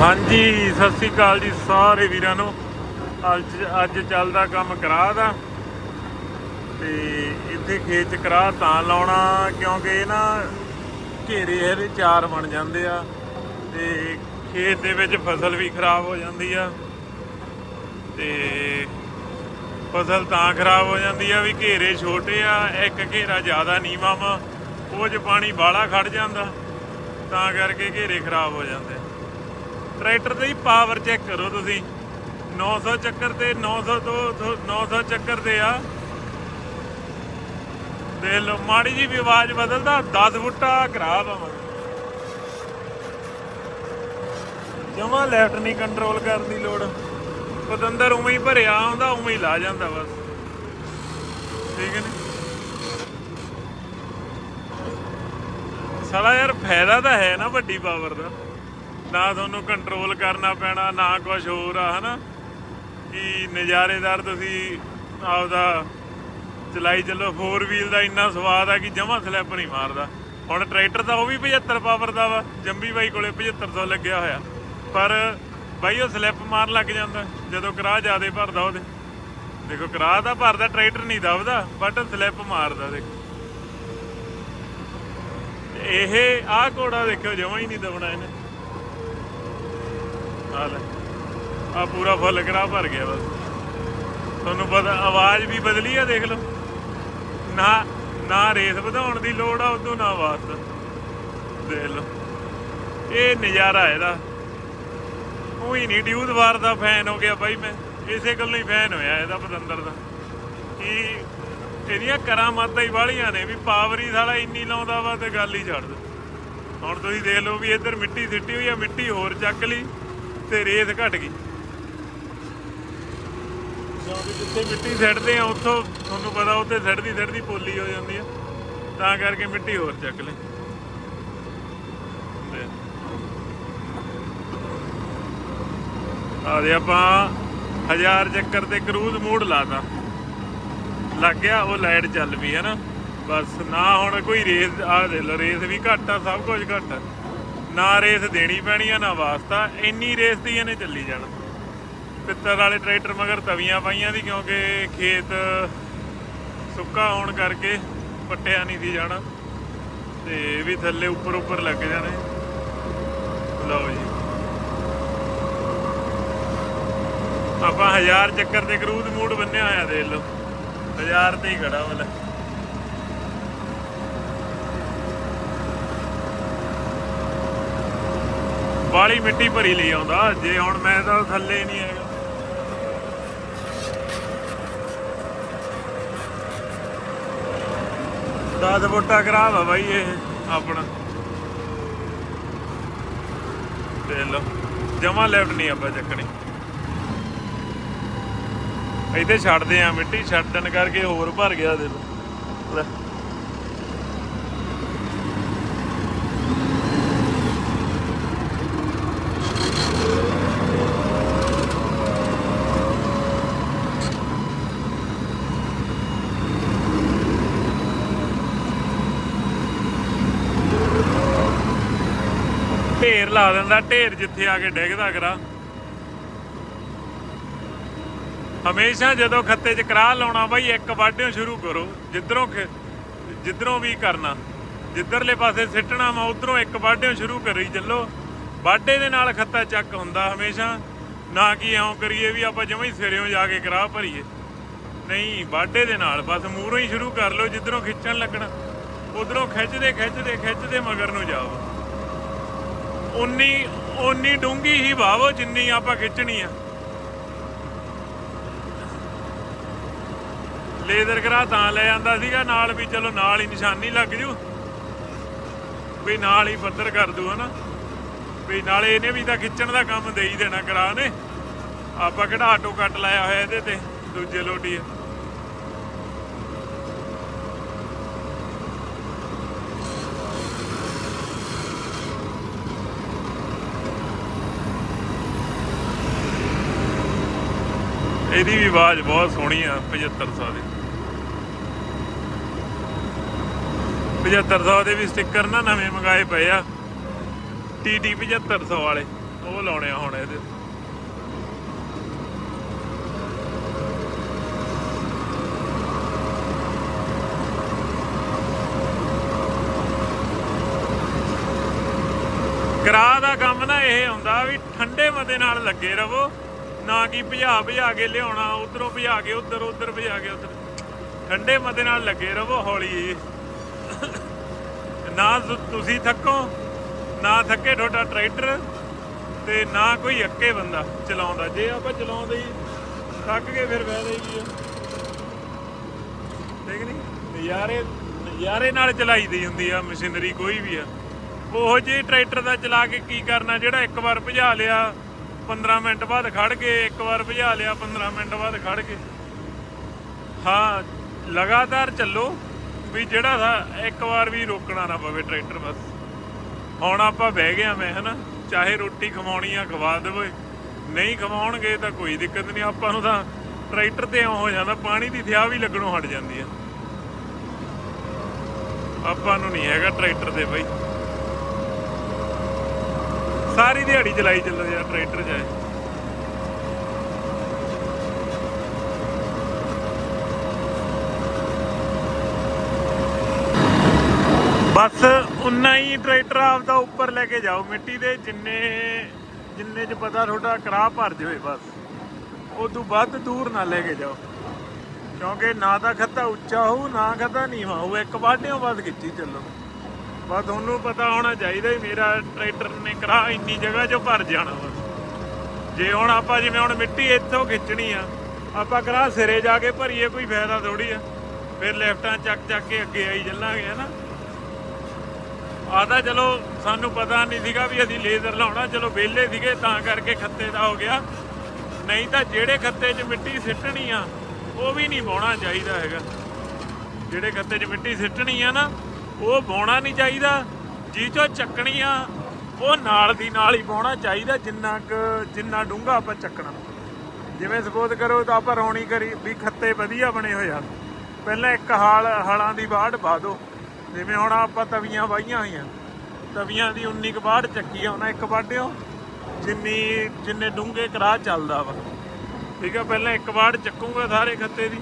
ਹਾਂਜੀ, ਸਤਿ ਸ੍ਰੀ ਅਕਾਲ ਜੀ ਸਾਰੇ ਵੀਰਾਂ ਨੂੰ। ਅੱਜ ਅੱਜ ਚੱਲਦਾ ਕੰਮ ਕਰਾਹ ਦਾ। ਤੇ ਇੱਥੇ ਖੇਤ ਚ ਕਰਾ ਤਾਂ ਲਾਉਣਾ, ਕਿਉਂਕਿ ਇਹ ਨਾ ਘੇਰੇ ਇਹਦੇ ਚਾਰ ਬਣ ਜਾਂਦੇ ਆ। ਤੇ ਖੇਤ ਦੇ ਵਿੱਚ ਫਸਲ ਵੀ ਖਰਾਬ ਹੋ ਜਾਂਦੀ ਆ। ਤੇ ਫਸਲ ਤਾਂ ਖਰਾਬ ਹੋ ਜਾਂਦੀ ਆ ਵੀ ਘੇਰੇ ਛੋਟੇ ਆ, ਇੱਕ ਘੇਰਾ ਜ਼ਿਆਦਾ ਨੀਵਾਂ ਵਾ, ਉਹ 'ਚ ਪਾਣੀ ਬਾਹਲਾ ਖੜ ਜਾਂਦਾ। ਤਾਂ ਕਰਕੇ ਘੇਰੇ ਖਰਾਬ ਹੋ ਜਾਂਦੇ ਟਰੈਕਟਰ ਦੀ ਪਾਵਰ ਚੈੱਕ ਕਰੋ ਤੁਸੀਂ। 900 ਚੱਕਰ ਤੇ 900 ਤੋਂ ਤੋਂ 900 ਚੱਕਰ ਤੇ ਆ। ਦੇ ਲੋ ਮਾੜੀ ਜੀ ਵੀ ਆਵਾਜ਼ ਬਦਲਦਾ 10 ਫੁੱਟਾ ਖਰਾਬ ਆ ਜਮਾ ਲੈਫਟ ਨਹੀਂ ਕੰਟਰੋਲ ਕਰਨ ਦੀ ਲੋੜ। ਪਤੰਦਰ ਉਵੇਂ ਹੀ ਭਰਿਆ ਆਉਂਦਾ, ਉਵੇਂ ਹੀ ਲਾ ਜਾਂਦਾ ਬਸ। ਠੀਕ ਹੈ ਨੀ? ਸਾਲਾ ਯਾਰ ਫਾਇਦਾ ਤਾਂ ਹੈ ਨਾ ਵੱਡੀ ਪਾਵਰ ਦਾ। ਨਾ ਤੁਹਾਨੂੰ ਕੰਟਰੋਲ ਕਰਨਾ ਪੈਣਾ, ਨਾ ਕੁਝ ਹੋਰ ਆ, ਹਨਾ? ਕਿ ਨਜ਼ਾਰੇਦਾਰ ਤੁਸੀਂ ਆਪਦਾ ਚਲਾਈ ਚੱਲੋ 4 ਵੀਲ ਦਾ ਇੰਨਾ ਸਵਾਦ ਆ ਕਿ ਜਮਾ ਸਲੈਪ ਨਹੀਂ ਮਾਰਦਾ। ਹੁਣ ਟਰੈਕਟਰ ਤਾਂ ਉਹ ਵੀ 75 ਪਾਵਰ ਦਾ ਵਾ ਜੰਬੀ ਬਾਈ ਕੋਲੇ 7500 ਲੱਗਿਆ ਹੋਇਆ। ਪਰ ਬਾਈ ਉਹ ਸਲੈਪ ਮਾਰ ਲੱਗ ਜਾਂਦਾ, ਜਦੋਂ ਕਰਾਹ ਜ਼ਿਆਦੇ ਭਰਦਾ ਉਹਦੇ। ਦੇਖੋ, ਕਰਾਹ ਦਾ ਭਰਦਾ ਟਰੈਕਟਰ ਨਹੀਂ ਦਬਦਾ ਬਟ ਸਲਿੱਪ ਮਾਰਦਾ, ਦੇਖੋ। ਇਹ ਆਹ ਘੋੜਾ ਦੇਖਿਓ, ਜਮਾ ਹੀ ਨਹੀਂ ਦਬਣਾ ਇਹਨੇ। ਆ ਲੈ। ਆ ਪੂਰਾ ਫੁੱਲ ਕਰਾ ਭਰ ਗਿਆ ਬਸ। ਤੁਹਾਨੂੰ ਪਤਾ, ਆਵਾਜ਼ ਵੀ ਬਦਲੀ ਆ, ਦੇਖ ਲਓ। ਨਾ ਨਾ ਰੇਸ ਵਧਾਉਣ ਦੀ ਲੋੜ ਆ, ਉਦੋਂ ਨਾ ਵਾਸਤਾ ਦੇਖ ਲਓ। ਇਹ ਨਜ਼ਾਰਾ ਇਹਦਾ। ਉਹੀ ਨਹੀਂ ਡਿਊਜ਼ ਵਾਰ ਦਾ ਫੈਨ ਹੋ ਗਿਆ ਬਾਈ ਮੈਂ। ਇਸੇ ਗੱਲੋਂ ਹੀ ਫੈਨ ਹੋਇਆ ਇਹਦਾ, ਪਤੰਦਰ ਦਾ। ਕਿ ਇਹਦੀਆਂ ਕਰਾਮਾਤਾਂ ਹੀ ਵਾਲੀਆਂ ਨੇ, ਵੀ ਪਾਵਰ ਹੀ ਸਾਲਾ ਇੰਨੀ ਲਾਉਂਦਾ ਵਾ ਤੇ ਗੱਲ ਹੀ ਛੱਡ ਦੋ। ਹੁਣ ਤੁਸੀਂ ਦੇਖ ਲਓ ਵੀ ਇੱਧਰ ਮਿੱਟੀ ਸਿੱਟੀ ਹੋਈ ਆ, ਮਿੱਟੀ ਹੋਰ ਚੱਕ ਲਈ। ਤੇ ਰੇਸ ਘਟ ਗਈ। ਕਿਉਂਕਿ ਜਿੱਥੇ ਮਿੱਟੀ ਸਿੱਟਦੇ ਆ, ਉੱਥੋਂ ਤੁਹਾਨੂੰ ਪਤਾ ਉੱਥੇ ਸਿੱਟਦੀ ਸਿੱਟਦੀ ਪੋਲੀ ਹੋ ਜਾਂਦੀ ਆ। ਤਾਂ ਕਰਕੇ ਮਿੱਟੀ ਹੋਰ ਚੱਕ ਲੈ ਆ ਦੇ ਆਪਾਂ ਹਜ਼ਾਰ ਚੱਕਰ ਤੇ ਕਰੂਜ਼ ਮੋਡ ਲਾਤਾ। ਲੱਗ ਗਿਆ, ਉਹ ਲਾਈਟ ਚੱਲ ਪਈ ਹੈ ਨਾ। ਬਸ ਨਾ ਹੁਣ ਕੋਈ ਰੇਸ ਆ ਦੇ ਲੋ ਰੇਸ ਵੀ ਘੱਟ ਆ, ਸਭ ਕੁਝ ਘੱਟ ਆ। ਨਾ ਰੇਸ ਦੇਣੀ ਪੈਣੀ ਆ, ਨਾ ਵਾਸਤਾ, ਇੰਨੀ ਰੇਸ ਦੀ ਇਹਨੇ ਚੱਲੀ ਜਾਣਾ। ਪਿੱਤਰ ਵਾਲੇ ਟਰੈਕਟਰ ਮਗਰ ਤਵੀਆਂ ਪਾਈਆਂ ਦੀ, ਕਿਉਂਕਿ ਖੇਤ ਸੁੱਕਾ ਹੋਣ ਕਰਕੇ ਪੱਟਿਆ ਨਹੀਂ ਸੀ ਜਾਣਾ। ਤੇ ਇਹ ਵੀ ਥੱਲੇ ਉੱਪਰ ਉੱਪਰ ਲੱਗ ਜਾਣੇ। ਲਓ ਜੀ। ਆਪਾਂ ਹਜ਼ਾਰ ਚੱਕਰ ਤੇ ਕਰੂਦ ਮੂਡ ਬੰਨਿਆ ਹੋਇਆ, ਦੇਖ ਲਓ। ਹਜ਼ਾਰ ਤੇ ਹੀ ਖੜਾ ਵਾਲਾ। ਬਾਲੀ ਮਿੱਟੀ ਭਰੀ ਲਈ ਆਉਂਦਾ। ਜੇ ਹੁਣ ਮੈਂ ਤਾਂ ਥੱਲੇ ਨਹੀਂ ਹੈਗਾ। ਦਸ ਵੋਟਾ ਖਰਾਬ ਆ ਬਾਈ ਇਹ ਆਪਣਾ। ਦੇਖ ਲਓ, ਜਮਾ ਲੈਫਟ ਨਹੀਂ ਆਪਾਂ ਚੱਕਣੀ। ਇੱਥੇ ਛੱਡਦੇ ਆ ਮਿੱਟੀ, ਛੱਡਣ ਕਰਕੇ ਹੋਰ ਭਰ ਗਿਆ ਦੇ ਲੈ ਢੇਰ ਲਾ ਦਿੰਦਾ, ਢੇਰ ਜਿੱਥੇ ਆ ਕੇ ਡਿੱਗਦਾ ਕਰਾ। ਹਮੇਸ਼ਾ ਜਦੋਂ ਖੱਤੇ 'ਚ ਕਰਾ ਲਾਉਣਾ ਬਾਈ, ਇੱਕ ਵਾਢਿਓ ਸ਼ੁਰੂ ਕਰੋ, ਜਿੱਧਰੋਂ ਜਿੱਧਰੋਂ ਵੀ ਕਰਨਾ। ਜਿੱਧਰਲੇ ਪਾਸੇ ਸਿੱਟਣਾ ਵਾ, ਉਧਰੋਂ ਇੱਕ ਵਾਢਿਓ ਸ਼ੁਰੂ ਕਰੀ ਚੱਲੋ। ਵਾਢੇ ਦੇ ਨਾਲ ਖੱਤਾ ਚੱਕ ਹੁੰਦਾ ਹਮੇਸ਼ਾ। ਨਾ ਕਿ ਐਂ ਕਰੀਏ ਵੀ ਆਪਾਂ ਜਮਾਂ ਹੀ ਸਿਰਿਓਂ ਜਾ ਕੇ ਕਰਾ ਭਰੀਏ। ਨਹੀਂ, ਵਾਢੇ ਦੇ ਨਾਲ ਬਸ ਮੂਰੋਂ ਹੀ ਸ਼ੁਰੂ ਕਰ ਲਓ, ਜਿੱਧਰੋਂ ਖਿੱਚਣ ਲੱਗਣਾ। ਉਧਰੋਂ ਖਿੱਚਦੇ ਖਿੱਚਦੇ ਖਿੱਚਦੇ ਮਗਰ ਨੂੰ ਜਾਓ। ਉਨੀ ਉਨੀ ਡੂੰਗੀ ਹੀ ਵਾਵੋ ਜਿੰਨੀ ਆਪਾਂ ਖਿੱਚਣੀ ਆ। ਲੇਜ਼ਰ ਕਰਾ ਤਾਂ ਲੈ ਜਾਂਦਾ ਸੀਗਾ, ਨਾਲ ਵੀ ਚਲੋ ਨਾਲ ਹੀ ਨਿਸ਼ਾਨੀ ਲੱਗ ਜੂ। ਵੀ ਨਾਲ ਹੀ ਪੱਧਰ ਕਰ ਦੂ, ਹਨਾ। ਵੀ ਨਾਲੇ ਇਹਨੇ ਵੀ ਤਾਂ ਖਿੱਚਣ ਦਾ ਕੰਮ ਦੇ ਹੀ ਦੇਣਾ ਕਰਾ ਨੇ। ਆਪਾਂ ਕਿਹੜਾ ਆਟੋ ਕੱਟ ਲਾਇਆ ਹੋਇਆ ਇਹਦੇ ਤੇ, ਦੂਜੇ ਲੋਟੀ ਆ ਇਹਦੀ ਵੀ ਆਵਾਜ਼ ਬਹੁਤ ਸੋਹਣੀ ਆ 7500 ਦੀ। 7500 ਦੇ ਵੀ ਸਟicker ਨਾ ਨਵੇਂ ਮੰਗਾਏ ਪਏ ਆ। TT 7500 ਵਾਲੇ, ਉਹ ਲਾਉਣੇ ਆ ਹੁਣ ਇਹਦੇ। ਕਰਾ ਦਾ ਕੰਮ ਨਾ ਇਹ ਹੁੰਦਾ ਵੀ ਠੰਡੇ ਮਤੇ ਨਾਲ ਲੱਗੇ ਰਵੋ ਨਾ ਕਿ ਭਜਾ ਭਜਾ ਕੇ ਲਿਆਉਣਾ, ਉਧਰੋਂ ਭਜਾ ਕੇ, ਉਧਰ ਉਧਰ ਭਜਾ ਕੇ, ਉਧਰ। ਠੰਡੇ ਮਤੇ ਨਾਲ ਲੱਗੇ ਰਵੋ ਹੌਲੀ। ਨਾ ਤੁਸੀਂ ਥੱਕੋ, ਨਾ ਥੱਕੇ ਤੁਹਾਡਾ ਟਰੈਕਟਰ ਤੇ ਨਾ ਕੋਈ ਅੱਕੇ ਬੰਦਾ ਚਲਾਉਂਦਾ। ਜੇ ਆਪਾਂ ਚਲਾਉਂਦੇ ਹੀ ਥੱਕ ਕੇ ਫਿਰ ਫਾਇਦਾ ਹੀ ਠੀਕ ਨਹੀਂ ਨਜ਼ਾਰੇ ਨਜ਼ਾਰੇ ਨਾਲ ਚਲਾਈ ਚਲਾਈਦੀ ਹੁੰਦੀ ਆ ਮਸ਼ੀਨਰੀ ਕੋਈ ਵੀ ਆ। ਉਹ ਜਿਹੇ ਟਰੈਕਟਰ ਦਾ ਚਲਾ ਕੇ ਕੀ ਕਰਨਾ, ਜਿਹੜਾ ਇੱਕ ਵਾਰ ਭਜਾ ਲਿਆ 15 ਮਿੰਟ ਬਾਅਦ ਖੜ ਕੇ, ਇੱਕ ਵਾਰ ਭਜਾ ਲਿਆ 15 ਮਿੰਟ ਬਾਅਦ ਖੜ ਕੇ। ਹਾਂ, ਲਗਾਤਾਰ ਚੱਲੋ ਵੀ ਜਿਹੜਾ ਸਾ- ਇੱਕ ਵਾਰ ਵੀ ਰੋਕਣਾ ਨਾ ਪਵੇ ਟਰੈਕਟਰ ਬਸ। ਹੁਣ ਆਪਾਂ ਬਹਿ ਗਿਆ ਮੈਂ, ਹਨਾ? ਚਾਹੇ ਰੋਟੀ ਖਵਾਉਣੀ ਆ, ਖਵਾ ਦੇਵੇ। ਨਹੀਂ ਖਵਾਉਣਗੇ ਤਾਂ ਕੋਈ ਦਿੱਕਤ ਨਹੀਂ। ਆਪਾਂ ਨੂੰ ਤਾਂ ਟਰੈਕਟਰ ਤੇ ਇਉਂ ਹੋ ਜਾਂਦਾ, ਪਾਣੀ ਦੀ ਥਿਆ ਵੀ ਲੱਗਣੋਂ ਹਟ ਜਾਂਦੀ ਆ। ਆਪਾਂ ਨੂੰ ਨਹੀਂ ਹੈਗਾ ਟਰੈਕਟਰ ਤੇ ਬਈ। ਸਾਰੀ ਦਿਹਾੜੀ ਚਲਾਈ ਚੱਲੋ ਯਾਰ ਟਰੈਕਟਰ ਜਾਏ ਬਸ ਉਨਾ ਹੀ ਟਰੈਕਟਰ ਆਪਦਾ ਉੱਪਰ ਲੈ ਕੇ ਜਾਓ, ਮਿੱਟੀ ਦੇ ਜਿੰਨੇ ਜਿੰਨੇ ਚ ਪਤਾ ਤੁਹਾਡਾ ਕਰਾਹ ਭਰ ਜਾਵੇ ਬਸ। ਉਦੋਂ ਵੱਧ ਦੂਰ ਨਾ ਲੈ ਕੇ ਜਾਓ। ਕਿਉਂਕਿ ਨਾ ਤਾਂ ਖੱਤਾ ਉੱਚਾ ਹੋਊ, ਨਾ ਖੱਤਾ ਨੀਵਾਂ ਹੋਊ, ਇੱਕ ਵਾਢਿਓਂ ਬਾਅਦ ਖਿੱਚੀ ਚੱਲੋ। ਬਸ ਤੁਹਾਨੂੰ ਪਤਾ ਹੋਣਾ ਚਾਹੀਦਾ ਹੀ ਮੇਰਾ ਟਰੈਕਟਰ ਨੇ ਕਰਾਹ ਇੰਨੀ ਜਗ੍ਹਾ 'ਚੋਂ ਭਰ ਜਾਣਾ ਬਸ ਜੇ ਹੁਣ ਆਪਾਂ ਜਿਵੇਂ ਹੁਣ ਮਿੱਟੀ ਇੱਥੋਂ ਖਿੱਚਣੀ ਆ, ਆਪਾਂ ਕਰਾਹ ਸਿਰੇ ਜਾ ਕੇ ਭਰੀਏ, ਕੋਈ ਫਾਇਦਾ ਥੋੜੀ ਆ। ਫਿਰ ਲੈਫਟਾਂ ਚੱਕ ਚੱਕ ਕੇ ਅੱਗੇ ਆਈ ਚੱਲਾਂਗੇ ਹਨਾ ਆਦਾ ਚਲੋ ਸਾਨੂੰ ਪਤਾ ਨਹੀਂ ਸੀਗਾ ਵੀ ਅਸੀਂ ਲੇਜ਼ਰ ਲਾਉਣਾ। ਚਲੋ ਵਿਹਲੇ ਸੀਗੇ, ਤਾਂ ਕਰਕੇ ਖੱਤੇ ਦਾ ਹੋ ਗਿਆ। ਨਹੀਂ ਤਾਂ ਜਿਹੜੇ ਖੱਤੇ 'ਚ ਮਿੱਟੀ ਸਿੱਟਣੀ ਆ, ਉਹ ਵੀ ਨਹੀਂ ਵਾਉਣਾ ਚਾਹੀਦਾ ਹੈਗਾ। ਜਿਹੜੇ ਖੱਤੇ 'ਚ ਮਿੱਟੀ ਸਿੱਟਣੀ ਆ ਨਾ ਉਹ ਵਾਉਣਾ ਨਹੀਂ ਚਾਹੀਦਾ। ਜੀ ਚੋਂ ਚੱਕਣੀ ਆ ਉਹ ਨਾਲ ਦੀ ਨਾਲ ਹੀ ਵਾਉਣਾ ਚਾਹੀਦਾ ਜਿੰਨਾ ਕੁ, ਜਿੰਨਾ ਡੂੰਘਾ ਆਪਾਂ ਚੱਕਣਾ। ਜਿਵੇਂ ਸਪੋਜ਼ ਕਰੋ ਤਾਂ ਆਪਾਂ ਰੌਣੀ ਕਰੀ, ਵੀ ਖੱਤੇ ਵਧੀਆ ਬਣੇ ਹੋਏ ਆ ਪਹਿਲਾਂ ਇੱਕ ਹਾਲ, ਹਾਲਾਂ ਦੀ ਬਾੜ ਪਾ ਦਿਓ ਜਿਵੇਂ ਹੁਣ ਆਪਾਂ ਤਵੀਆਂ ਵਾਹੀਆਂ ਹੋਈਆਂ। ਤਵੀਆਂ ਦੀ 19 ਕੁ ਬਾੜ ਚੱਕੀ ਆ, ਉਹਨਾਂ ਇੱਕ ਵਾਢਿਓ। ਜਿੰਨੀ, ਜਿੰਨੇ ਡੂੰਘੇ ਕਰਾਹ ਚੱਲਦਾ ਵਾ। ਠੀਕ ਆ, ਪਹਿਲਾਂ ਇੱਕ ਵਾੜ ਚੱਕੂਗਾ ਸਾਰੇ ਖੱਤੇ ਦੀ,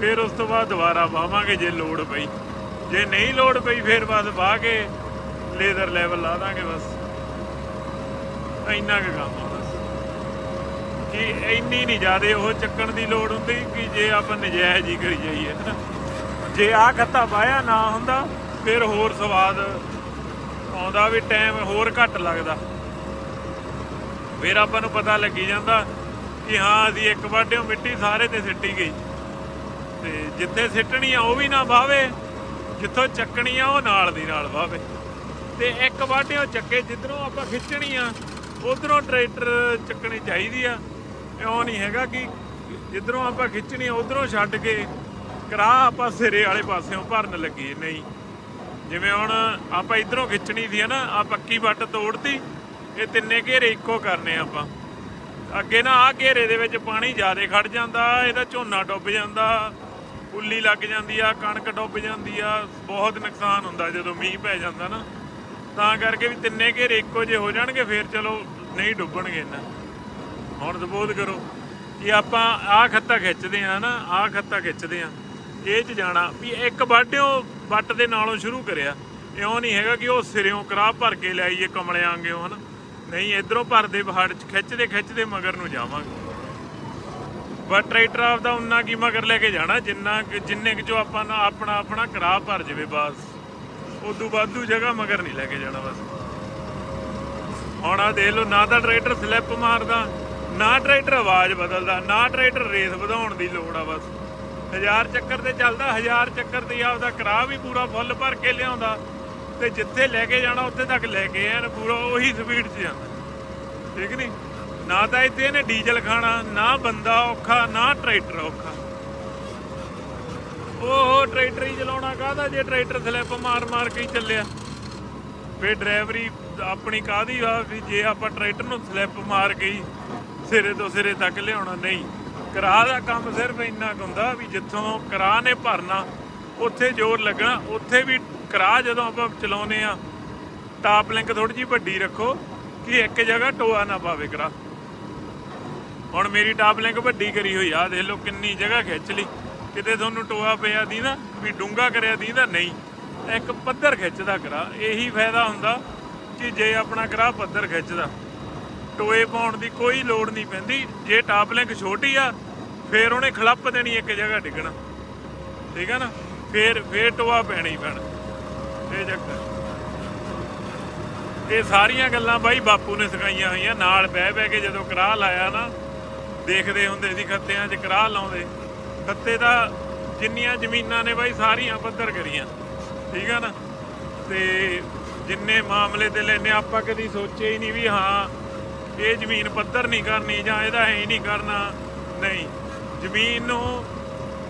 ਫਿਰ ਉਸ ਤੋਂ ਬਾਅਦ ਦੁਬਾਰਾ ਵਾਵਾਂਗੇ ਜੇ ਲੋੜ ਪਈ। ਜੇ ਨਹੀਂ ਲੋੜ ਪਈ ਫਿਰ ਬਸ ਬਾਹ ਕੇ ਲੇਜ਼ਰ ਲੈਵਲ ਲਾ ਦਾਂਗੇ ਬਸ। ਇੰਨਾ ਕੁ ਕੰਮ ਆ ਬਸ। ਕਿ ਇੰਨੀ ਨਹੀਂ ਜ਼ਿਆਦੇ ਉਹ ਚੱਕਣ ਦੀ ਲੋੜ ਹੁੰਦੀ ਕਿ ਜੇ ਆਪਾਂ ਨਜਾਇਜ਼ ਹੀ ਕਰੀ ਜਾਈਏ। ਹਨਾ ਜੇ ਆ ਖੱਤਾ ਵਾਇਆ ਨਾ ਹੁੰਦਾ, ਫਿਰ ਹੋਰ ਸਵਾਦ ਆਉਂਦਾ ਵੀ ਟਾਈਮ ਹੋਰ ਘੱਟ ਲੱਗਦਾ। ਫਿਰ ਆਪਾਂ ਨੂੰ ਪਤਾ ਲੱਗੀ ਜਾਂਦਾ ਕਿ ਹਾਂ, ਅਸੀਂ ਇੱਕ ਵਾਢਿਓ ਮਿੱਟੀ ਸਾਰੇ ਤੇ ਸਿੱਟੀ ਗਈ। ਤੇ ਜਿੱਥੇ ਸਿੱਟਣੀ ਆ ਉਹ ਵੀ ਨਾ ਵਾਵੇ ਜਿੱਥੋਂ ਚੱਕਣੀ ਆ, ਉਹ ਨਾਲ ਦੀ ਨਾਲ ਵਾਵੇ ਤੇ ਇੱਕ ਵਾਢਿਓ ਚੱਕੇ ਜਿੱਧਰੋਂ ਆਪਾਂ ਖਿੱਚਣੀ ਆ, ਉਧਰੋਂ ਟਰੈਕਟਰ ਚੱਕਣੀ ਚਾਹੀਦੀ ਆ। ਇਉਂ ਨਹੀਂ ਹੈਗਾ ਕਿ ਜਿੱਧਰੋਂ ਆਪਾਂ ਖਿੱਚਣੀ ਆ, ਉਧਰੋਂ ਛੱਡ ਕੇ ਕਰਾਹ ਆਪਾਂ ਸਿਰੇ ਵਾਲੇ ਪਾਸਿਓਂ ਭਰਨ ਲੱਗੀ ਨਹੀਂ। ਜਿਵੇਂ ਹੁਣ ਆਪਾਂ ਇਧਰੋਂ ਖਿੱਚਣੀ ਸੀ ਨਾ, ਆ ਪੱਕੀ ਵੱਟ ਤੋੜਤੀ, ਇਹ ਤਿੰਨੇ ਘੇਰੇ ਇੱਕੋ ਕਰਨੇ ਆਪਾਂ। ਅੱਗੇ ਨਾ ਆ ਘੇਰੇ ਦੇ ਵਿੱਚ ਪਾਣੀ ਜ਼ਿਆਦਾ ਖੜ ਜਾਂਦਾ, ਇਹਦਾ ਝੋਨਾ ਡੁੱਬ ਜਾਂਦਾ ਉੱਲੀ ਲੱਗ ਜਾਂਦੀ ਆ, ਕਣਕ ਡੁੱਬ ਜਾਂਦੀ ਆ, ਬਹੁਤ ਨੁਕਸਾਨ ਹੁੰਦਾ ਜਦੋਂ ਮੀਂਹ ਪੈ ਜਾਂਦਾ ਨਾ। ਤਾਂ ਕਰਕੇ ਵੀ ਤਿੰਨੇ ਘੇਰੇ ਇੱਕੋ ਜਿਹੇ ਹੋ ਜਾਣਗੇ, ਫਿਰ ਚਲੋ ਨਹੀਂ ਡੁੱਬਣਗੇ ਇੰਨਾ। ਹੁਣ ਸਪੋਜ਼ ਕਰੋ ਕਿ ਆਪਾਂ ਆਹ ਖੱਤਾ ਖਿੱਚਦੇ ਆ ਨਾ, ਆਹ ਖੱਤਾ ਖਿੱਚਦੇ ਆ ਇਹ ਚ ਜਾਣਾ ਵੀ ਇੱਕ ਵਾਢਿਓ ਵੱਟ ਦੇ ਨਾਲੋਂ ਸ਼ੁਰੂ ਕਰਿਆ। ਇਉਂ ਨਹੀਂ ਹੈਗਾ ਕਿ ਉਹ ਸਿਰਿਓਂ ਕਰਾਹ ਭਰ ਕੇ ਲਿਆਈਏ ਕਮਲੇ ਆਂਗਿਓ ਹਨਾ। ਨਹੀਂ, ਇਧਰੋਂ ਭਰਦੇ ਪਹਾੜ ਚ ਖਿੱਚਦੇ ਖਿੱਚਦੇ ਮਗਰ ਨੂੰ ਜਾਵਾਂਗੇ। ਬਟ ਟਰੈਕਟਰ ਆਪਦਾ ਉਨਾ ਕੀ ਮਗਰ ਲੈ ਕੇ ਜਾਣਾ, ਜਿੰਨਾ ਜਿੰਨੇ ਕੁ ਜੋ ਆਪਾਂ ਨਾ ਆਪਣਾ ਆਪਣਾ ਕਰਾਹ ਭਰ ਜਾਵੇ ਬਸ। ਉਦੋਂ ਵਾਧੂ ਜਗ੍ਹਾ ਮਗਰ ਨਹੀਂ ਲੈ ਕੇ ਜਾਣਾ ਬਸ। ਹੁਣ ਆ ਦੇਖ ਲਓ, ਨਾ ਤਾਂ ਟਰੈਕਟਰ ਸਲਿੱਪ ਮਾਰਦਾ, ਨਾ ਟਰੈਕਟਰ ਆਵਾਜ਼ ਬਦਲਦਾ, ਨਾ ਟਰੈਕਟਰ ਰੇਸ ਵਧਾਉਣ ਦੀ ਲੋੜ ਆ ਬਸ। ਹਜ਼ਾਰ ਚੱਕਰ ਤੇ ਚੱਲਦਾ, ਹਜ਼ਾਰ ਚੱਕਰ ਤੇ ਆਪਦਾ ਕਰਾਹ ਵੀ ਪੂਰਾ ਫੁੱਲ ਭਰ ਕੇ ਲਿਆਉਂਦਾ। ਤੇ ਜਿੱਥੇ ਲੈ ਕੇ ਜਾਣਾ, ਉੱਥੇ ਤੱਕ ਲੈ ਕੇ ਐਨ ਪੂਰਾ ਉਹੀ ਸਪੀਡ 'ਚ ਜਾਂਦਾ। ਠੀਕ ਨਹੀਂ ਨਾ ਤਾਂ ਇੱਥੇ ਇਹਨੇ ਡੀਜ਼ਲ ਖਾਣਾ, ਨਾ ਬੰਦਾ ਔਖਾ, ਨਾ ਟਰੈਕਟਰ ਔਖਾ। ਉਹ ਟਰੈਕਟਰ ਹੀ ਚਲਾਉਣਾ ਕਾਹਦਾ ਜੇ ਟਰੈਕਟਰ ਸਲਿੱਪ ਮਾਰ ਮਾਰ ਕੇ ਹੀ ਚੱਲਿਆ। ਫੇ ਡਰਾਈਵਰੀ ਆਪਣੀ ਕਾਹਦੀ ਆ ਵੀ ਜੇ ਆਪਾਂ ਟਰੈਕਟਰ ਨੂੰ ਸਲਿੱਪ ਮਾਰ ਕੇ ਹੀ ਸਿਰੇ ਤੋਂ ਸਿਰੇ ਤੱਕ ਲਿਆਉਣਾ, ਨਹੀਂ। ਕਰਾਹ ਦਾ ਕੰਮ ਸਿਰਫ ਇੰਨਾ ਕੁ ਹੁੰਦਾ ਵੀ ਜਿੱਥੋਂ ਕਰਾਹ ਨੇ ਭਰਨਾ, ਉੱਥੇ ਜ਼ੋਰ ਲੱਗਣਾ, ਉੱਥੇ ਵੀ ਕਰਾਹ ਜਦੋਂ ਆਪਾਂ ਚਲਾਉਨੇ ਆ ਟਾਪ ਲਿੰਕ ਥੋੜੀ ਜਿਹੀ ਵੱਡੀ ਰੱਖੋ ਕਿ ਇੱਕ ਜਗ੍ਹਾ ਟੋਆ ਨਾ ਪਾਵੇ ਕਰਾਹ ਹੁਣ ਮੇਰੀ ਟਾਪ ਲਿੰਕ ਵੱਡੀ ਕਰੀ ਹੋਈ ਆ ਦੇਖ ਲਓ ਕਿੰਨੀ ਜਗ੍ਹਾ ਖਿੱਚ ਲਈ। ਕਿਤੇ ਤੁਹਾਨੂੰ ਟੋਆ ਪਿਆ ਦੀ ਨਾ ਵੀ ਡੂੰਗਾ ਕਰਿਆ ਦੀ ਨਾ ਨਹੀਂ। ਇੱਕ ਪੱਧਰ ਖਿੱਚਦਾ ਕਰਾ, ਇਹੀ ਫਾਇਦਾ ਹੁੰਦਾ ਕਿ ਜੇ ਆਪਣਾ ਕਰਾ ਪੱਧਰ ਖਿੱਚਦਾ। ਟੋਏ ਪਾਉਣ ਦੀ ਕੋਈ ਲੋੜ ਨਹੀਂ ਪੈਂਦੀ, ਜੇ ਟਾਪ ਲਿੰਕ ਛੋਟੀ ਆ, ਫੇਰ ਉਹਨੇ ਖਲੱਪ ਦੇਣੀ ਇੱਕ ਜਗ੍ਹਾ ਡਿੱਗਣਾ। ਠੀਕ ਹੈ ਨਾ? ਫੇਰ ਫੇਰ ਟੋਆ ਪੈਣਾ ਹੀ ਪੈਣਾ। ਇਹ ਚੱਕਰ। ਇਹ ਸਾਰੀਆਂ ਗੱਲਾਂ ਬਾਈ ਬਾਪੂ ਨੇ ਸਿਖਾਈਆਂ ਹੋਈਆਂ, ਨਾਲ ਬਹਿ ਬਹਿ ਕੇ ਜਦੋਂ ਕਰਾਹ ਲਾਇਆ ਨਾ ਦੇਖਦੇ ਹੁੰਦੇ ਸੀ, ਖੱਤਿਆਂ 'ਚ ਕਰਾਹ ਲਾਉਂਦੇ। ਖੱਤੇ ਦਾ ਜਿੰਨੀਆਂ ਜ਼ਮੀਨਾਂ ਨੇ ਬਾਈ, ਸਾਰੀਆਂ ਪੱਧਰ ਕਰੀਆਂ। ਠੀਕ ਆ ਨਾ? ਤੇ ਜਿੰਨੇ ਮਾਮਲੇ ਤੇ ਲੈਨੇ ਆਪਾਂ ਕਦੀ ਸੋਚਿਆ ਹੀ ਨਹੀਂ ਵੀ ਹਾਂ, ਇਹ ਜ਼ਮੀਨ ਪੱਧਰ ਨਹੀਂ ਕਰਨੀ ਜਾਂ ਇਹਦਾ ਐ ਨਹੀਂ ਕਰਨਾ। ਨਹੀਂ। ਜ਼ਮੀਨ ਨੂੰ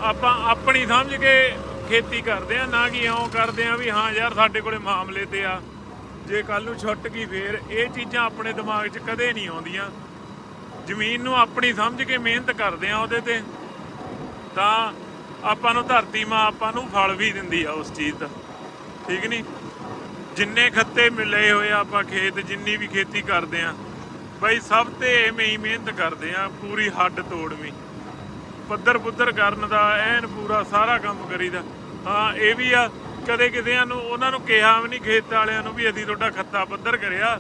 ਆਪਾਂ ਆਪਣੀ ਸਮਝ ਕੇ ਖੇਤੀ ਕਰਦੇ ਆ, ਨਾ ਕਿ ਇਉਂ ਕਰਦੇ ਆ ਵੀ ਹਾਂ ਯਾਰ, ਸਾਡੇ ਕੋਲੇ ਮਾਮਲੇ ਤੇ ਆ। ਜੇ ਕੱਲ ਨੂੰ ਛੁੱਟ ਗਈ ਫੇਰ, ਇਹ ਚੀਜ਼ਾਂ ਆਪਣੇ ਦਿਮਾਗ 'ਚ ਕਦੇ ਨਹੀਂ ਆਉਂਦੀਆਂ। ਜ਼ਮੀਨ ਨੂੰ ਆਪਣੀ ਸਮਝ ਕੇ ਮਿਹਨਤ ਕਰਦੇ ਆ ਉਹਦੇ ਤੇ, ਤਾਂ ਆਪਾਂ ਨੂੰ ਧਰਤੀ ਮਾਂ ਆਪਾਂ ਨੂੰ ਫਲ ਵੀ ਦਿੰਦੀ ਆ ਉਸ ਚੀਜ਼ ਦਾ। ਠੀਕ ਨਹੀਂ ਜਿੰਨੇ ਖੱਤੇ ਮਿਲੇ ਹੋਏ ਆ ਆਪਾਂ ਖੇਤ, ਜਿੰਨੀ ਵੀ ਖੇਤੀ ਕਰਦੇ ਆ, ਬਈ ਸਭ ਤੇ ਐਵੇਂ ਹੀ ਮਿਹਨਤ ਕਰਦੇ ਆ, ਪੂਰੀ ਹੱਡ ਤੋੜਵੀਂ। ਪੱਧਰ ਪੁੱਧਰ ਕਰਨ ਦਾ, ਐਨ ਪੂਰਾ ਸਾਰਾ ਕੰਮ ਕਰੀਦਾ। ਹਾਂ, ਇਹ ਵੀ ਆ, ਕਦੇ ਕਿਦਿਆਂ ਨੂੰ ਉਹਨਾਂ ਨੂੰ ਕਿਹਾ ਵੀ ਨਹੀਂ ਖੇਤ ਵਾਲਿਆਂ ਨੂੰ ਵੀ ਅਸੀਂ ਤੁਹਾਡਾ ਖੱਤਾ ਪੱਧਰ ਕਰਿਆ,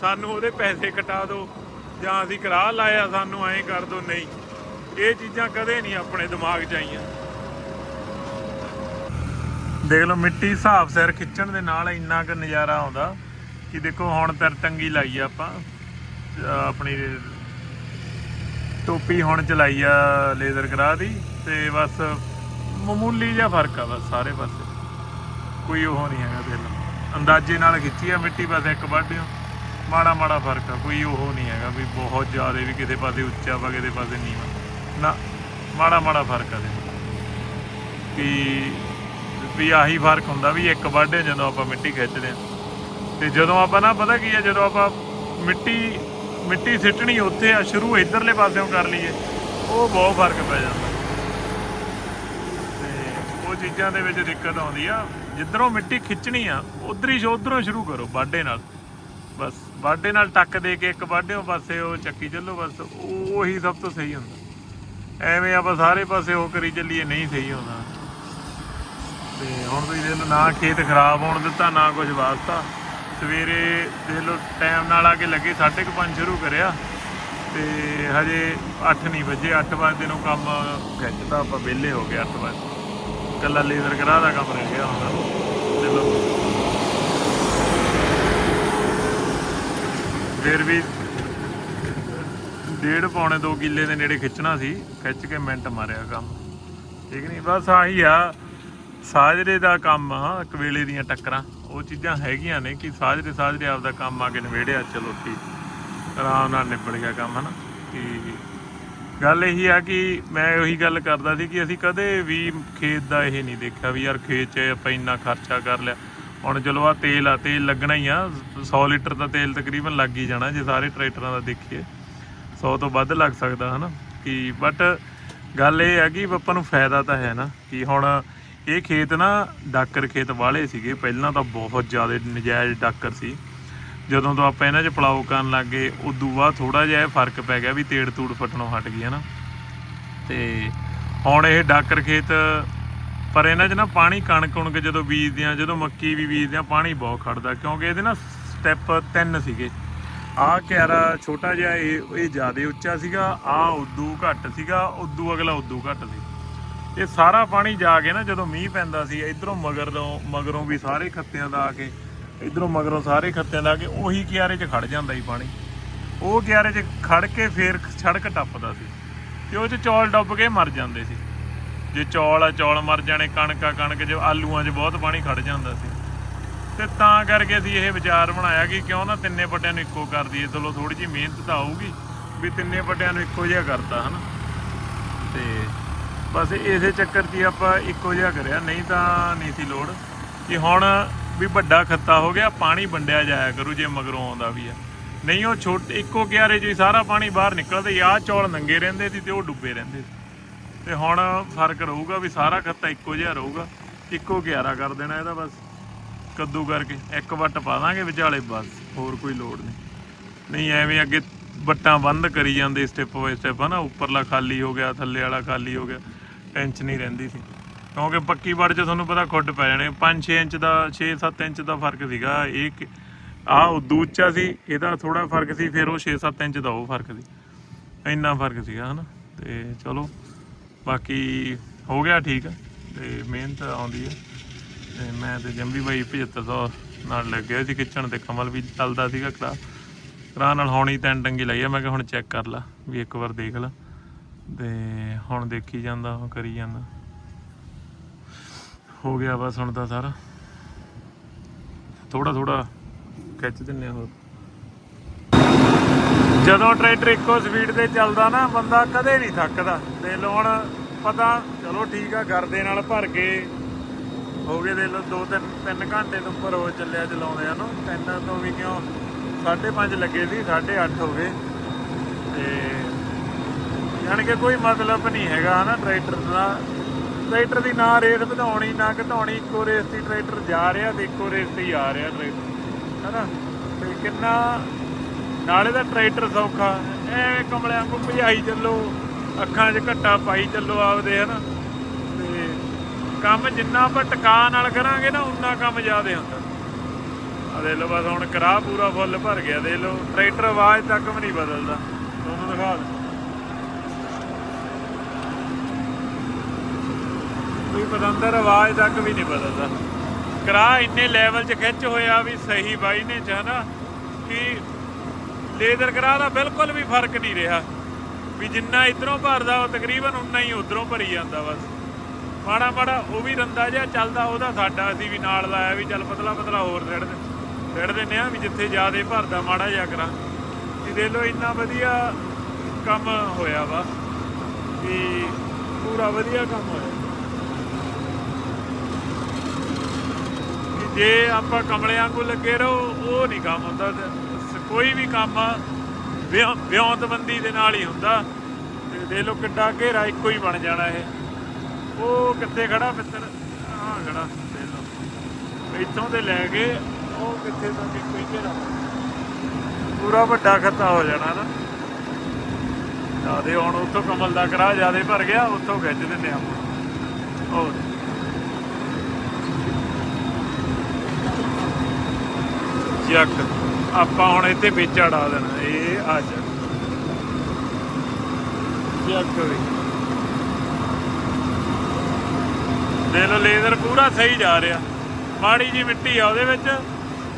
ਸਾਨੂੰ ਉਹਦੇ ਪੈਸੇ ਕਟਾ ਦਿਓ। ਜਾਂ ਅਸੀਂ ਕਰਾ ਲਾਇਆ, ਸਾਨੂੰ ਐਂ ਕਰ ਦੋ, ਨਹੀਂ। ਇਹ ਚੀਜ਼ਾਂ ਕਦੇ ਨਹੀਂ ਆਪਣੇ ਦਿਮਾਗ 'ਚ ਆਈਆਂ। ਦੇਖ ਲਓ, ਮਿੱਟੀ ਹਿਸਾਬ ਸਿਰ ਖਿੱਚਣ ਦੇ ਨਾਲ ਇੰਨਾ ਕੁ ਨਜ਼ਾਰਾ ਆਉਂਦਾ ਕਿ ਦੇਖੋ, ਹੁਣ ਤਰ ਟੰਗੀ ਲਾਈ ਆ ਆਪਾਂ। ਆਪਣੀ ਟੋਪੀ ਹੁਣ ਚਲਾਈ ਆ ਲੇਜ਼ਰ ਕਰਾ ਦੀ ਤੇ ਬਸ ਮਾਮੂਲੀ ਜਿਹਾ ਫ਼ਰਕ ਆ ਬਸ ਸਾਰੇ ਪਾਸੇ। ਕੋਈ ਉਹ ਨਹੀਂ ਹੈਗਾ ਦਿਲ ਅੰਦਾਜ਼ੇ ਨਾਲ ਖਿੱਚੀ ਆ ਮਿੱਟੀ, ਬਸ ਇੱਕ ਵੱਢਿਓ ਮਾੜਾ ਮਾੜਾ ਫ਼ਰਕ ਆ, ਕੋਈ ਉਹ ਨਹੀਂ ਹੈਗਾ ਵੀ ਬਹੁਤ ਜ਼ਿਆਦਾ ਵੀ ਕਿਸੇ ਪਾਸੇ ਉੱਚਾ ਵਾ, ਕਿਸੇ ਪਾਸੇ ਨੀਵਾਂ। ਨਾ, ਮਾੜਾ ਮਾੜਾ ਫ਼ਰਕ ਆ ਦੇ ਕਿ ਵੀ ਆਹੀ ਫ਼ਰਕ ਹੁੰਦਾ ਵੀ ਇੱਕ ਵਾਢੇ ਜਦੋਂ ਆਪਾਂ ਮਿੱਟੀ ਖਿੱਚਦੇ ਆ ਤੇ ਜਦੋਂ ਆਪਾਂ ਨਾ, ਪਤਾ ਕੀ ਆ, ਜਦੋਂ ਆਪਾਂ ਮਿੱਟੀ ਮਿੱਟੀ ਸਿੱਟਣੀ ਉੱਥੇ ਆ, ਸ਼ੁਰੂ ਇਧਰਲੇ ਪਾਸਿਓਂ ਕਰ ਲਈਏ, ਉਹ ਬਹੁਤ ਫ਼ਰਕ ਪੈ ਜਾਂਦਾ। ਤੇ ਉਹ ਚੀਜ਼ਾਂ ਦੇ ਵਿੱਚ ਦਿੱਕਤ ਆਉਂਦੀ ਆ, ਜਿੱਧਰੋਂ ਮਿੱਟੀ ਖਿੱਚਣੀ ਆ, ਉਧਰ ਹੀ ਉਧਰੋਂ ਸ਼ੁਰੂ ਕਰੋ, ਵਾਢੇ ਨਾਲ। ਬਸ, ਵਾਢੇ ਨਾਲ ਟੱਕ ਦੇ ਕੇ ਇੱਕ ਵਾਢਿਓ ਪਾਸੇ ਉਹ ਚੱਕੀ ਚੱਲੋ, ਬਸ ਉਹੀ ਸਭ ਤੋਂ ਸਹੀ ਹੁੰਦਾ। ਐਵੇਂ ਆਪਾਂ ਸਾਰੇ ਪਾਸੇ ਉਹ ਕਰੀ ਚੱਲੀਏ, ਨਹੀਂ ਸਹੀ ਹੁੰਦਾ। ਤੇ ਹੁਣ ਤੁਸੀਂ ਦੇਖ ਲਓ, ਨਾ ਖੇਤ ਖਰਾਬ ਹੋਣ ਦਿੱਤਾ, ਨਾ ਕੁਝ ਵਾਸਤਾ। ਸਵੇਰੇ ਦੇਖ ਲਓ, ਟਾਈਮ ਨਾਲ ਆ ਕੇ ਲੱਗੇ 5:30 ਸ਼ੁਰੂ ਕਰਿਆ। ਤੇ ਹਜੇ 8 ਨਹੀਂ ਵਜੇ 8 ਵਜੇ ਨੂੰ ਕੰਮ ਖਿੱਚਦਾ ਆਪਾਂ, ਵਿਹਲੇ ਹੋ ਗਏ 8 ਵਜੇ ਕੱਲਾ ਲੇਜ਼ਰ ਕਰਾ ਦਾ ਕੰਮ ਰਹਿ ਗਿਆ ਹੁਣ। ਚਲੋ। ਫਿਰ ਵੀ ਡੇਢ ਪੌਣੇ 2 ਕਿੱਲੇ ਦੇ ਨੇੜੇ ਖਿੱਚਣਾ ਸੀ, ਖਿੱਚ ਕੇ ਮਿੰਟ ਮਾਰਿਆ ਕੰਮ। ਠੀਕ ਨਹੀਂ? ਬਸ ਆਹੀ ਆ, ਸਾਜਰੇ ਦਾ ਕੰਮ ਆ ਕਵੇਲੇ ਦੀਆਂ ਟੱਕਰਾਂ। ਉਹ ਚੀਜ਼ਾਂ ਹੈਗੀਆਂ ਨੇ ਕਿ ਸਾਜਰੇ ਸਾਜਰੇ ਆਪਦਾ ਕੰਮ ਆ ਕੇ ਨਵੇੜਿਆ ਚਲੋ ਠੀਕ। ਆਰਾਮ ਨਾਲ ਨਿਬੜ ਗਿਆ ਕੰਮ, ਹਨਾ? ਕਿ ਗੱਲ ਇਹੀ ਆ ਕਿ ਮੈਂ ਉਹੀ ਗੱਲ ਕਰਦਾ ਸੀ ਕਿ ਅਸੀਂ ਕਦੇ ਵੀ ਖੇਤ ਦਾ ਇਹ ਨਹੀਂ ਦੇਖਿਆ ਵੀ ਯਾਰ ਖੇਤ 'ਚ ਆਪਾਂ ਇੰਨਾ ਖਰਚਾ ਕਰ ਲਿਆ। ਹੁਣ ਚਲੋ ਆ ਤੇਲ ਆ, ਤੇਲ ਲੱਗਣਾ ਹੀ ਆ। 100 ਲੀਟਰ ਦਾ ਤੇਲ ਤਕਰੀਬਨ ਲੱਗ ਹੀ ਜਾਣਾ ਜੇ ਸਾਰੇ ਟਰੈਕਟਰਾਂ ਦਾ ਦੇਖੀਏ। 100 ਤੋਂ ਵੱਧ ਲੱਗ ਸਕਦਾ, ਹਨਾ? ਕਿ ਬਟ ਗੱਲ ਇਹ ਆ ਕਿ ਆਪਾਂ ਨੂੰ ਫਾਇਦਾ ਤਾਂ ਹੈ ਨਾ। ਕਿ ਹੁਣ ਇਹ ਖੇਤ ਨਾ ਡਾਕਰ ਖੇਤ ਵਾਲੇ ਸੀਗੇ। ਪਹਿਲਾਂ ਤਾਂ ਬਹੁਤ ਜ਼ਿਆਦਾ ਨਜਾਇਜ਼ ਡਾਕਰ ਸੀ। ਜਦੋਂ ਤੋਂ ਆਪਾਂ ਇਹਨਾਂ 'ਚ ਪਲਾਉ ਕਰਨ ਲੱਗੇ ਉਦੋਂ ਬਾਅਦ ਥੋੜਾ ਜਿਹਾ ਇਹ ਫ਼ਰਕ ਪੈ ਗਿਆ ਵੀ ਤੇੜ ਤੂੜ ਫਟਣੋਂ ਹਟ ਗਈ ਹੈ ਨਾ ਤੇ ਹੁਣ ਇਹ ਡਾਕਰ ਖੇਤ ਪਰ ਇਹਨਾਂ 'ਚ ਨਾ ਪਾਣੀ ਕਣਕ ਕਣਕ ਜਦੋਂ ਬੀਜਦੇ ਆ, ਜਦੋਂ ਮੱਕੀ ਵੀ ਬੀਜਦੇ ਆ, ਪਾਣੀ ਬਹੁਤ ਖੜਦਾ ਕਿਉਂਕਿ ਇਹਦੇ ਨਾ ਸਟੈਪ ਤਿੰਨ ਸੀਗੇ। ਆਹ ਕਿਆਰਾ ਛੋਟਾ ਜਿਹਾ ਇਹ ਇਹ ਜ਼ਿਆਦਾ ਉੱਚਾ ਸੀਗਾ ਆ ਉਦੋਂ ਘੱਟ ਸੀਗਾ, ਉਦੋਂ ਅਗਲਾ ਉਦੋਂ ਘੱਟ ਸੀ। ਇਹ ਸਾਰਾ ਪਾਣੀ ਜਾ ਕੇ ਨਾ ਜਦੋਂ ਮੀਂਹ ਪੈਂਦਾ ਸੀ, ਇਧਰੋਂ ਮਗਰ ਤੋਂ ਮਗਰੋਂ ਵੀ ਸਾਰੇ ਖੱਤਿਆਂ ਦਾ ਆ ਕੇ, ਇਧਰੋਂ ਮਗਰੋਂ ਸਾਰੇ ਖੱਤਿਆਂ ਦਾ ਆ ਕੇ ਉਹੀ ਕਿਆਰੇ 'ਚ ਖੜ ਜਾਂਦਾ ਸੀ ਪਾਣੀ। ਉਹ ਕਿਆਰੇ 'ਚ ਖੜ ਕੇ ਫੇਰ ਸੜਕ ਟੱਪਦਾ ਸੀ ਤੇ ਉਹ 'ਚ ਚੌਲ ਡੁੱਬ ਕੇ ਮਰ ਜਾਂਦੇ ਸੀ। ਜੇ ਚੌਲ ਆ, ਚੌਲ ਮਰ ਜਾਣੇ, ਕਣਕ ਆ, ਕਣਕ ਜੇ ਆਲੂਆਂ 'ਚ ਬਹੁਤ ਪਾਣੀ ਖੜ ਜਾਂਦਾ ਸੀ। ਤੇ ਤਾਂ ਕਰਕੇ ਅਸੀਂ ਇਹ ਵਿਚਾਰ ਬਣਾਇਆ ਕਿ ਕਿਉਂ ਨਾ ਤਿੰਨੇ ਵੱਡਿਆਂ ਨੂੰ ਇੱਕੋ ਕਰ ਦਈਏ। ਚਲੋ ਥੋੜੀ ਜਿਹੀ ਮਿਹਨਤ ਤਾਂ ਆਊਗੀ ਵੀ ਤਿੰਨੇ ਵੱਡਿਆਂ ਨੂੰ ਇੱਕੋ ਜਿਹਾ ਕਰਤਾ, ਹਨਾ? ਤੇ ਬਸ ਇਸੇ ਚੱਕਰ 'ਚ ਹੀ ਆਪਾਂ ਇੱਕੋ ਜਿਹਾ ਕਰਿਆ। ਨਹੀਂ ਤਾਂ ਨਹੀਂ ਸੀ ਲੋੜ ਕਿ ਹੁਣ ਵੀ ਵੱਡਾ ਖੱਤਾ ਹੋ ਗਿਆ, ਪਾਣੀ ਵੰਡਿਆ ਜਾਇਆ ਕਰੂ ਜੇ ਮਗਰੋਂ ਆਉਂਦਾ ਵੀ ਆ। ਨਹੀਂ, ਉਹ ਛੋਟੇ, ਇੱਕੋ ਕਿਆਰੇ 'ਚ ਹੀ ਸਾਰਾ ਪਾਣੀ ਬਾਹਰ ਨਿਕਲਦਾ ਹੀ ਆਹ ਚੌਲ ਨੰਗੇ ਰਹਿੰਦੇ ਸੀ ਤੇ ਉਹ ਡੁੱਬੇ ਰਹਿੰਦੇ ਸੀ। ਤੇ ਹੁਣ ਫ਼ਰਕ ਰਹੂਗਾ ਵੀ ਸਾਰਾ ਖੱਤਾ ਇੱਕੋ ਜਿਹਾ ਰਹੂਗਾ। ਇੱਕੋ ਕਿਆਰਾ ਕਰ ਦੇਣਾ ਇਹਦਾ ਬਸ। ਕੱਦੂ ਕਰਕੇ ਇੱਕ ਵੱਟ ਪਾ ਦਾਂਗੇ ਵਿਚਾਲੇ, ਬਸ, ਹੋਰ ਕੋਈ ਲੋੜ ਨਹੀਂ। ਨਹੀਂ, ਐਵੇਂ ਅੱਗੇ ਵੱਟਾਂ ਬੰਦ ਕਰੀ ਜਾਂਦੇ ਸਟੈਪ ਬਾਈ ਸਟੈਪ ਹਨਾ? ਉੱਪਰਲਾ ਖਾਲੀ ਹੋ ਗਿਆ, ਥੱਲੇ ਵਾਲਾ ਖਾਲੀ ਹੋ ਗਿਆ ਟੈਨਸ਼ਨ ਨਹੀਂ ਰਹਿੰਦੀ ਸੀ। ਕਿਉਂਕਿ ਪੱਕੀ ਵੜ 'ਚ ਤੁਹਾਨੂੰ ਪਤਾ ਖੁੱਡ ਪੈ ਜਾਣੇ। 5-6 ਇੰਚ ਦਾ 6-7 ਇੰਚ ਦਾ ਫ਼ਰਕ ਸੀਗਾ। ਇਹ ਆ ਉਦੋਂ ਉੱਚਾ ਸੀ, ਇਹਦਾ ਥੋੜਾ ਫ਼ਰਕ ਸੀ, ਫਿਰ ਉਹ 6-7 ਇੰਚ ਦਾ ਉਹ ਫ਼ਰਕ ਸੀ। ਇੰਨਾ ਫ਼ਰਕ ਸੀਗਾ, ਹਨਾ? ਤੇ ਚਲੋ ਬਾਕੀ ਹੋ ਗਿਆ ਠੀਕ ਤੇ ਮਿਹਨਤ ਆਉਂਦੀ ਹੈ। ਤੇ ਮੈਂ ਤੇ ਜੰਬੀ ਬਾਈ 7500 ਨਾਲ ਲੱਗਿਆ ਸੀ ਖਿੱਚਣ ਤੇ ਕਮਲ ਵੀ ਚੱਲਦਾ ਸੀਗਾ ਕਰਾ ਕਰਾ ਨਾਲ ਹੋਣੀ ਤਿੰਨ ਟੰਗੀ ਲਈ ਆ, ਮੈਂ ਕਿਹਾ ਹੁਣ ਚੈੱਕ ਕਰ ਲਾ ਵੀ ਇੱਕ ਵਾਰ ਦੇਖ ਲਾ। ਤੇ ਹੁਣ ਦੇਖੀ ਜਾਂਦਾ ਉਹ ਕਰੀ ਜਾਂਦਾ। ਹੋ ਗਿਆ ਬਸ ਹੁਣ ਤਾਂ ਸਾਰਾ। ਥੋੜਾ ਥੋੜਾ ਖਿੱਚ ਦਿੰਨੇ ਆ ਹੋਰ। ਜਦੋਂ ਟਰੈਕਟਰ ਇੱਕੋ ਸਪੀਡ ਤੇ ਚੱਲਦਾ ਨਾ, ਬੰਦਾ ਕਦੇ ਨਹੀਂ ਥੱਕਦਾ। ਤੇ ਲੋਣ ਪਤਾ, ਚਲੋ ਠੀਕ ਆ, ਗਰਦੇ ਨਾਲ ਭਰ ਕੇ ਹੋ ਗਏ ਦੇ ਲੋ 2 3 3 ਘੰਟੇ ਤੋਂ ਉੱਪਰ ਹੋ ਚੱਲਿਆ ਚਲਾਉਂਦੇ ਆ ਨੂੰ। ਤਿੰਨ ਤੋਂ ਵੀ ਕਿਉਂ 5:30 ਲੱਗੇ ਸੀ 8:30 ਹੋ ਗਏ। ਤੇ ਯਾਨੀ ਕਿ ਕੋਈ ਮਤਲਬ ਨਹੀਂ ਹੈਗਾ, ਹਨਾ, ਟਰੈਕਟਰ ਦਾ। ਟਰੈਕਟਰ ਦੀ ਨਾ ਰੇਟ ਵਧਾਉਣੀ, ਨਾ ਘਟਾਉਣੀ, ਇੱਕੋ ਰੇਸ ਤੇ ਟਰੈਕਟਰ ਜਾ ਰਿਹਾ ਤੇ ਇੱਕੋ ਰੇਸ ਤੇ ਹੀ ਆ ਰਿਹਾ ਟਰੈਕਟਰ, ਹਨਾ। ਤੇ ਕਿੰਨਾ ਨਾਲੇ ਦਾ ਟਰੈਕਟਰ ਸੌਖਾ। ਐਵੇਂ ਕਮਲਿਆਂ ਨੂੰ ਭਜਾਈ ਚੱਲੋ, ਅੱਖਾਂ 'ਚ ਘੱਟਾ ਪਾਈ ਚੱਲੋ ਆਪਦੇ, ਹਨਾ? ਤੇ ਕੰਮ ਜਿੰਨਾ ਆਪਾਂ ਟਿਕਾ ਨਾਲ ਕਰਾਂਗੇ ਨਾ ਉਨਾ ਕੰਮ ਜ਼ਿਆਦਾ ਹੁੰਦਾ। ਆ ਦੇ ਲਓ, ਬਸ ਹੁਣ ਕਰਾ ਪੂਰਾ ਫੁੱਲ ਭਰ ਗਿਆ ਦੇ ਲਓ। ਟਰੈਕਟਰ ਆਵਾਜ਼ ਤੱਕ ਵੀ ਨਹੀਂ ਬਦਲਦਾ। ਤੁਹਾਨੂੰ ਦਿਖਾ ਦੇ ਕੋਈ ਪਤੰਦਰ ਆਵਾਜ਼ ਤੱਕ ਵੀ ਨਹੀਂ ਬਦਲਦਾ। ਕਰਾ ਇੰਨੇ ਲੈਵਲ 'ਚ ਖਿੱਚ ਹੋਇਆ ਵੀ ਸਹੀ ਬਾਈ ਨੇ ਚ, ਹਨਾ? ਕਿ ਲੇਜ਼ਰ ਕਰਾ ਦਾ ਬਿਲਕੁਲ ਵੀ ਫ਼ਰਕ ਨਹੀਂ ਰਿਹਾ। ਵੀ ਜਿੰਨਾ ਇਧਰੋਂ ਭਰਦਾ ਉਹ ਤਕਰੀਬਨ ਉਨਾ ਹੀ ਉਧਰੋਂ ਭਰੀ ਜਾਂਦਾ ਬਸ। ਮਾੜਾ ਮਾੜਾ ਉਹ ਵੀ ਰੰਦਾ ਜਿਹਾ ਚੱਲਦਾ, ਉਹਦਾ ਸਾਡਾ ਅਸੀਂ ਵੀ ਨਾਲ ਲਾਇਆ ਵੀ ਚੱਲ ਪਤਲਾ ਪਤਲਾ ਹੋਰ ਰੜ ਦੇ ਰੜ ਦਿੰਨੇ ਆ ਵੀ ਜਿੱਥੇ ਜ਼ਿਆਦੇ ਭਰਦਾ ਮਾੜਾ ਜਿਹਾ ਕਰਾਂ। ਇਹ ਦੇ ਲੋ ਇੰਨਾ ਵਧੀਆ ਕੰਮ ਹੋਇਆ ਵਾ। ਕਿ ਪੂਰਾ ਵਧੀਆ ਕੰਮ ਹੋਇਆ। ਜੇ ਆਪਾਂ ਕਮਲਿਆਂ ਕੋ ਲੱਗੇ ਰਹੋ, ਉਹ ਨਹੀਂ ਕੰਮ ਹੁੰਦਾ ਕੋਈ ਵੀ ਕੰਮ ਵਿਉ- ਵਿਉਂਤਬੰਦੀ ਦੇ ਨਾਲ ਹੀ ਹੁੰਦਾ। ਤੇ ਦੇ ਲੋ ਕਿੱਡਾ ਘੇਰਾ ਇੱਕੋ ਹੀ ਬਣ ਜਾਣਾ ਇਹ। ਉਹ ਕਿੱਥੇ ਖੜਾ ਮਿੱਤਰ? ਆਹ ਖੜਾ, ਦੇ ਲੋ। ਇੱਥੋਂ ਦੇ ਲੈ ਕੇ ਉਹ ਕਿੱਥੇ ਤੱਕ ਇੱਕੋ ਹੀ ਘੇਰਾ ਪੂਰਾ ਵੱਡਾ ਖੱਤਾ ਹੋ ਜਾਣਾ ਨਾ। ਜਿਆਦੇ ਹੁਣ ਉੱਥੋਂ ਕਮਲ ਦਾ ਕਰਾ ਜਿਆਦੇ ਭਰ ਗਿਆ, ਉੱਥੋਂ ਖਿੱਚ ਦਿੰਦੇ ਆਪਾਂ। ਹੋਰ। ਜੱਕ। ਆਪਾਂ ਹੁਣ ਇੱਥੇ ਵਿੱਚ ਅੜਾ ਦੇਣਾ, ਇਹ ਆ ਜਾ ਜੱਕ ਵੀ। ਦੇ ਲੋ ਲੇਜ਼ਰ ਪੂਰਾ ਸਹੀ ਜਾ ਰਿਹਾ। ਮਾੜੀ ਜੀ ਮਿੱਟੀ ਆ ਉਹਦੇ ਵਿੱਚ,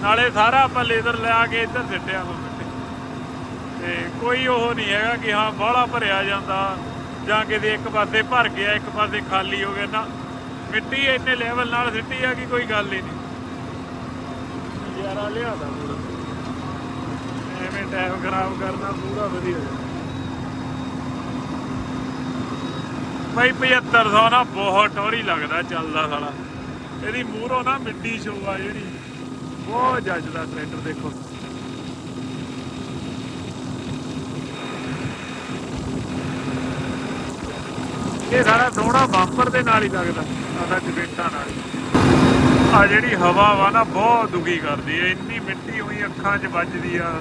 ਨਾਲੇ ਸਾਰਾ ਆਪਾਂ ਲੇਜ਼ਰ ਲਿਆ ਕੇ ਇੱਧਰ ਸਿੱਟਿਆ ਵਾ ਮਿੱਟੀ। ਤੇ ਕੋਈ ਉਹ ਨਹੀਂ ਹੈਗਾ ਕਿ ਹਾਂ, ਬਾਹਲਾ ਭਰਿਆ ਜਾਂਦਾ, ਜਾਂ ਕਿਤੇ ਇੱਕ ਪਾਸੇ ਭਰ ਗਿਆ, ਇੱਕ ਪਾਸੇ ਖਾਲੀ ਹੋ ਗਿਆ। ਨਾ, ਮਿੱਟੀ ਇੰਨੇ ਲੈਵਲ ਨਾਲ ਸਿੱਟੀ ਆ ਕਿ ਕੋਈ ਗੱਲ ਹੀ ਨਹੀਂ। ਯਾਰਾ ਲਿਆਦਾ ਐਵੇਂ ਟਾਈਮ ਖਰਾਬ ਕਰਨਾ, ਪੂਰਾ ਵਧੀਆ। ਭਾਈ 7500 ਨਾ ਬਹੁਤ ਟੋਰੀ ਲੱਗਦਾ ਚੱਲਦਾ ਸਾਲਾ। ਇਹਦੀ ਮੂਹਰੋਂ ਨਾ ਮਿੱਟੀ ਸ਼ੋ ਆ ਜਿਹੜੀ। ਬਹੁਤ ਜੱਜਦਾ ਟਰੈਕਟਰ ਦੇਖੋ। ਇਹ ਸਾਰਾ ਸੋਹਣਾ ਬੰਪਰ ਦੇ ਨਾਲ ਹੀ ਲੱਗਦਾ, ਸਾਡਾ ਜਵੇਟਾਂ ਨਾਲ। ਆ ਜਿਹੜੀ ਹਵਾ ਵਾ ਨਾ, ਬਹੁਤ ਦੁਖੀ ਕਰਦੀ ਹੈ। ਇੰਨੀ ਮਿੱਟੀ ਹੋਈ ਅੱਖਾਂ 'ਚ ਵੱਜਦੀ ਆ।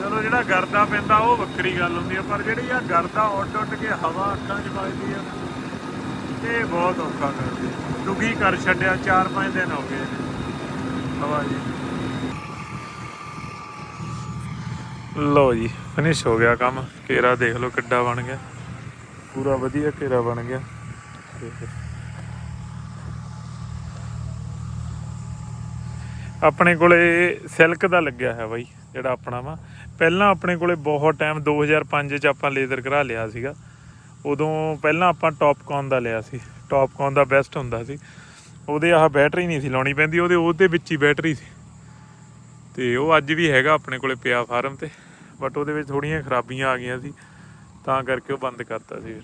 ਚਲੋ ਜਿਹੜਾ ਗਰਦਾ ਪੈਂਦਾ ਉਹ ਵੱਖਰੀ ਗੱਲ ਹੁੰਦੀ ਆ, ਪਰ ਜਿਹੜੀ ਆ ਗਰਦਾ ਉੱਡ ਉੱਡ ਕੇ ਹਵਾ ਅੱਖਾਂ 'ਚ ਵੱਜਦੀ ਆ, ਇਹ ਬਹੁਤ ਔਖਾ ਕਰਦੀ ਦੁਖੀ ਕਰ ਛੱਡਿਆ 4-5 ਦਿਨ ਹੋ ਗਏ ਹਵਾ ਜੀ। ਲੋ ਜੀ ਫਿਨਿਸ਼ ਹੋ ਗਿਆ ਕੰਮ। ਕੇਰਾ ਦੇਖ ਲਓ ਕਿੱਡਾ ਬਣ ਗਿਆ। ਪੂਰਾ ਵਧੀਆ ਘੇਰਾ ਬਣ ਗਿਆ। ਆਪਣੇ ਕੋਲੇ ਸਿਲਕ ਦਾ ਲੱਗਿਆ ਹੈ ਬਾਈ, ਜਿਹੜਾ ਆਪਣਾ ਵਾ। ਪਹਿਲਾਂ ਆਪਣੇ ਕੋਲੇ ਬਹੁਤ ਟਾਈਮ 2005 ਚ ਆਪਾਂ ਲੇਜ਼ਰ ਕਰਾ ਲਿਆ ਸੀਗਾ। ਉਦੋਂ ਪਹਿਲਾਂ ਆਪਾਂ ਟੌਪਕੌਨ ਦਾ ਲਿਆ ਸੀ। ਟੌਪਕੌਨ ਦਾ ਬੈਸਟ ਹੁੰਦਾ ਸੀ। ਉਹਦੇ ਆਹ ਬੈਟਰੀ ਨਹੀਂ ਸੀ ਲਾਉਣੀ ਪੈਂਦੀ, ਉਹਦੇ ਉਹਦੇ ਵਿੱਚ ਹੀ ਬੈਟਰੀ ਸੀ। ਤੇ ਉਹ ਅੱਜ ਵੀ ਹੈਗਾ ਆਪਣੇ ਕੋਲੇ ਪਿਆ ਫਾਰਮ ਤੇ ਬਟ ਉਹਦੇ ਵਿੱਚ ਥੋੜੀਆਂ ਖਰਾਬੀਆਂ ਆ ਗਈਆਂ ਸੀ। ਤਾਂ ਕਰਕੇ ਉਹ ਬੰਦ ਕਰਤਾ ਸੀ ਫਿਰ।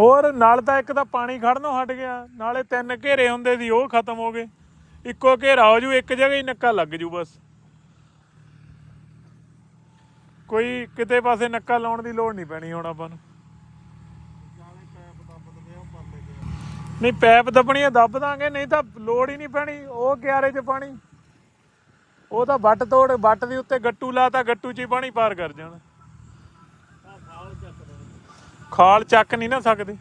ਹੋਰ ਨਾਲ ਤਾਂ ਇੱਕ ਤਾਂ ਪਾਣੀ ਖੜਨੋਂ ਹਟ ਗਿਆ, ਨਾਲੇ ਤਿੰਨ ਘੇਰੇ ਹੁੰਦੇ ਸੀ, ਉਹ ਖਤਮ ਹੋ ਗਏ। ਇੱਕੋ ਘੇਰਾ ਹੋ ਜੂ, ਇੱਕ ਜਗ੍ਹਾ ਹੀ ਨੱਕਾ ਲੱਗ ਜੂ ਬਸ। ਕੋਈ ਕਿਤੇ ਪਾਸੇ ਨੱਕਾ ਲਾਉਣ ਦੀ ਲੋੜ ਨਹੀਂ ਪੈਣੀ ਹੁਣ ਆਪਾਂ ਨੂੰ। ਜਾਲੇ ਪੈਪ ਦੱਬ ਆ ਦੱਬਣੀਆਂ ਦੱਬ ਦਾਂਗੇ, ਨਹੀਂ ਤਾਂ ਲੋੜ ਹੀ ਨਹੀਂ ਪੈਣੀ, ਉਹ ਕਿਆਰੇ 'ਚ ਪਾਣੀ। ਉਹ ਤਾਂ ਵੱਟ ਤੋੜ, ਵੱਟ ਦੇ ਉੱਤੇ ਗੱਟੂ ਲਾਤਾ ਗੱਟੂ 'ਚ ਹੀ ਪਾਣੀ ਪਾਰ ਕਰ ਜਾਣਾ। ਖਾਲ ਚੱਕ ਨਹੀਂ ਨਾ ਸਕਦੇ।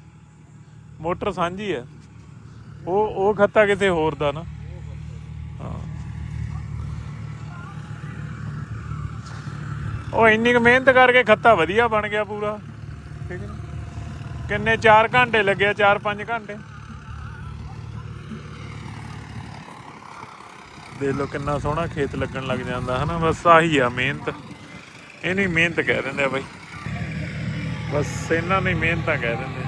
ਮੋਟਰ ਸਾਂਝੀ ਹੈ। ਉਹ ਉਹ ਖੱਤਾ ਕਿਸੇ ਹੋਰ ਦਾ ਨਾ। ਉਹ ਇੰਨੀ ਕੁ ਮਿਹਨਤ ਕਰਕੇ ਖੱਤਾ ਵਧੀਆ ਬਣ ਗਿਆ ਪੂਰਾ। ਠੀਕ ਹੈ ਕਿੰਨੇ 4 ਘੰਟੇ ਲੱਗਿਆ 4-5 ਘੰਟੇ। ਦੇਖ ਲਓ ਕਿੰਨਾ ਸੋਹਣਾ ਖੇਤ ਲੱਗਣ ਲੱਗ ਜਾਂਦਾ, ਹਨਾ? ਬਸ ਆਹੀ ਆ ਮਿਹਨਤ। ਇਹਨੂੰ ਹੀ ਮਿਹਨਤ ਕਹਿ ਦਿੰਦੇ ਆ ਬਾਈ। ਬਸ ਇਹਨਾਂ ਨੇ ਮਿਹਨਤਾਂ ਕਹਿ ਦਿੰਦੇ